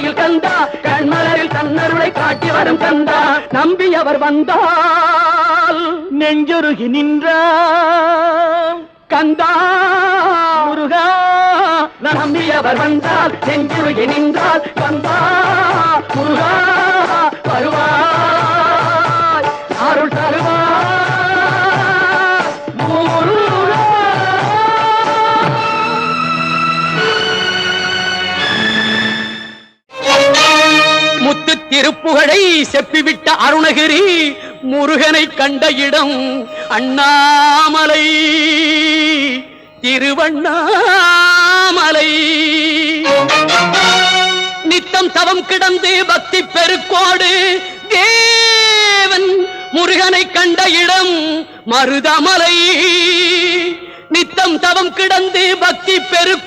வண்ணமயில் கந்தா கண்மலரில் தன்னருளை காட்டி வரும் கந்தா நம்பியவர் வந்தால் நெஞ்சொருகி நின்றான் கந்தா முருகா நம்பியவர் வந்தால் நெஞ்சுருகி நின்றால் முத்து திருப்புகழை செப்பிவிட்ட அருணகிரி முருகனை கண்ட இடம் அண்ணாமலை. திருவண்ணாமலை. நித்தம் தவம் கிடந்து பக்தி பெருக்கோடு தேவன் முருகனை கண்ட இடம் மருதமலை. நித்தம் தவம் கிடந்து பக்தி பெரு